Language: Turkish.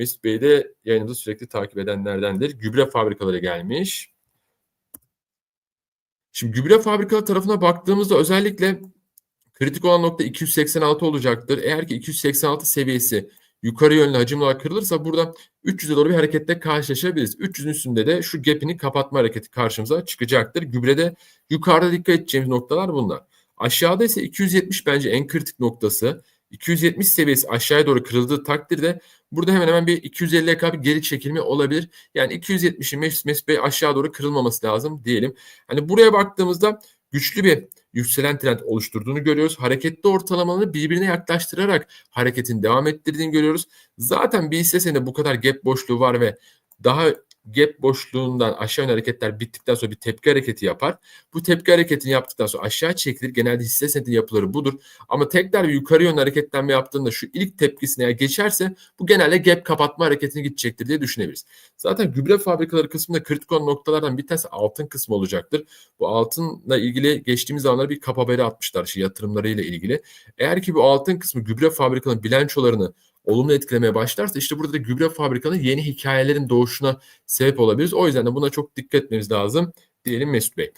Mesut Bey de yayınımızı sürekli takip edenlerdendir. Gübre fabrikaları gelmiş. Şimdi gübre fabrikaları tarafına baktığımızda özellikle kritik olan nokta 286 olacaktır. Eğer ki 286 seviyesi yukarı yönlü hacim olarak kırılırsa burada 300'e doğru bir hareketle karşılaşabiliriz. 300'ün üstünde de şu gap'ini kapatma hareketi karşımıza çıkacaktır. Gübrede yukarıda dikkat edeceğimiz noktalar bunlar. Aşağıda ise 270 bence en kritik noktası. 270 seviyesi aşağıya doğru kırıldığı takdirde burada hemen hemen bir 250'ye kadar bir geri çekilme olabilir. Yani 270'in Mesut Bey aşağı doğru kırılmaması lazım diyelim. Hani buraya baktığımızda güçlü bir yükselen trend oluşturduğunu görüyoruz. Hareketli ortalamaları birbirine yaklaştırarak hareketin devam ettirdiğini görüyoruz. Zaten bir hisse senede bu kadar gap boşluğu var ve daha gap boşluğundan aşağı yönlü hareketler bittikten sonra bir tepki hareketi yapar. Bu tepki hareketini yaptıktan sonra aşağı çekilir. Genelde hisse senedi yapıları budur. Ama tekrar bir yukarı yönlü hareketlenme yaptığında şu ilk tepkisine eğer geçerse bu genelde gap kapatma hareketine gidecektir diye düşünebiliriz. Zaten gübre fabrikaları kısmında kritik olan noktalardan bir tanesi altın kısmı olacaktır. Bu altınla ilgili geçtiğimiz zamanlarda bir kap haberi atmışlar şu yatırımlarıyla ilgili. Eğer ki bu altın kısmı gübre fabrikalarının bilançolarını olumlu etkilemeye başlarsa işte burada da gübre fabrikalarının yeni hikayelerin doğuşuna sebep olabiliriz. O yüzden de buna çok dikkat etmemiz lazım diyelim Mesut Bey.